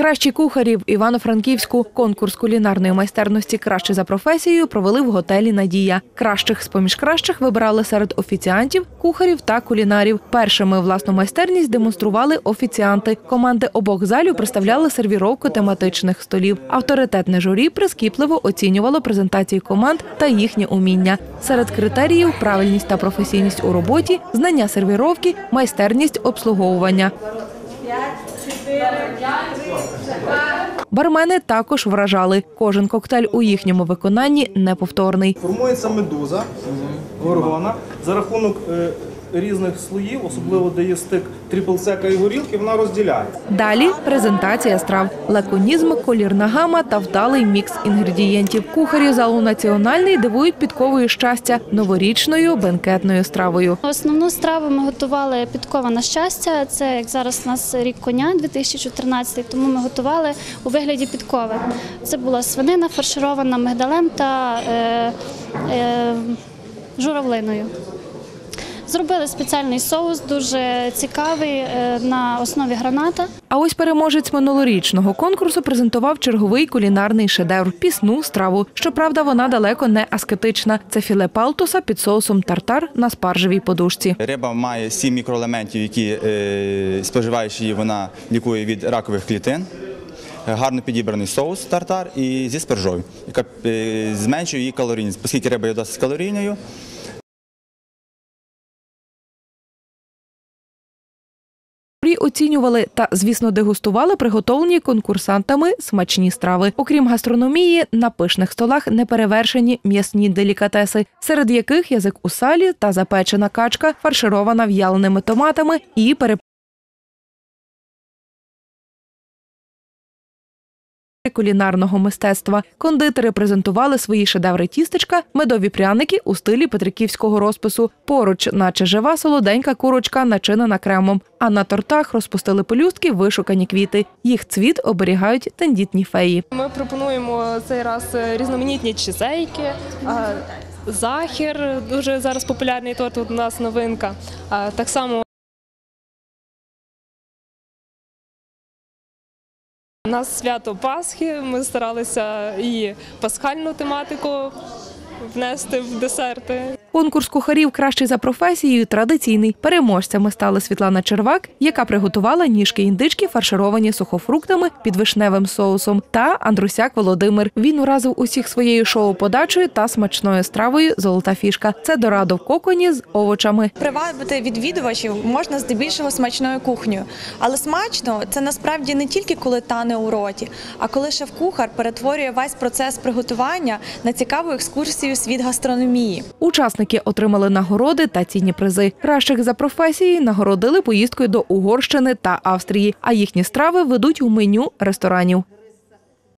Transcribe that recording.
Кращі кухарі в Івано-Франківську конкурс кулінарної майстерності краще за професією провели в готелі Надія. Кращих з поміж кращих вибирали серед офіціантів, кухарів та кулінарів. Першими власну майстерність демонстрували офіціанти. Команди обох залів представляли сервіровку тематичних столів. Авторитетне журі прискіпливо оцінювало презентації команд та їхнє уміння. Серед критеріїв правильність та професійність у роботі, знання сервіровки, майстерність обслуговування. Бармени також вражали. Кожен коктейль у їхньому виконанні неповторний. Формується медуза, горгона. За рахунок е, різних слоїв, особливо де є стик трипл-сека і горілки, вона розділяє. Далі презентація страв, лаконізм, колірна гама та вдалий мікс інгредієнтів. Кухарі залу національний дивують підковою щастя новорічною бенкетною стравою. Основну страву ми готували підкова на щастя. Це як зараз у нас рік коня 2014, тому ми готували у вигляді підкови. Це була свинина фарширована мигдалем та е, е, журавлиною. Зробили спеціальний соус, дуже цікавий е, на основі граната. А ось переможець минулорічного конкурсу презентував черговий кулінарний шедевр пісну страву. Щоправда, вона далеко не аскетична. Це філе палтуса під соусом тартар на спаржевій подушці. Риба має сім мікроелементів, які е, споживаючи її, вона лікує від ракових клітин. Е, Гарно підібраний соус тартар і зі спержою, яка зменшує її калорійність, оскільки риба є досить калорійною. Оцінювали та, звісно, дегустували приготовлені конкурсантами смачні страви. Окрім гастрономії, на пишних столах неперевершені м'ясні делікатеси, серед яких язик у салі та запечена качка, фарширована в'яленими томатами і пере кулінарного мистецтва. Кондитери презентували свої шедеври тістечка, медові пряники у стилі петриківського розпису. Поруч, наче жива солоденька курочка, начинена кремом. А на тортах розпустили пелюстки вишукані квіти. Їх цвіт оберігають тендітні феї. Ми пропонуємо цей раз е, різноманітні чизейки, а, захір дуже зараз популярний торт. У нас новинка. Так само у нас свято Пасхи. Ми старалися і пасхальну тематику внести в десерти. Конкурс кухарів кращий за професією традиційний. Переможцями стала Світлана Червак, яка приготувала ніжки індички, фаршировані сухофруктами під вишневим соусом, та Андрусяк Володимир. Він уразив усіх своєю шоу-подачею та смачною стравою Золота фішка. Це дорадо в коконі з овочами. Привабити відвідувачів можна здебільшого смачною кухнею. Але смачно це насправді не тільки коли тане у роті, а коли шеф-кухар перетворює весь процес приготування на цікаву екскурсію світ гастрономії. Учасники отримали нагороди та цінні призи. Кращих за професією нагородили поїздкою до Угорщини та Австрії, а їхні страви ведуть у меню ресторанів.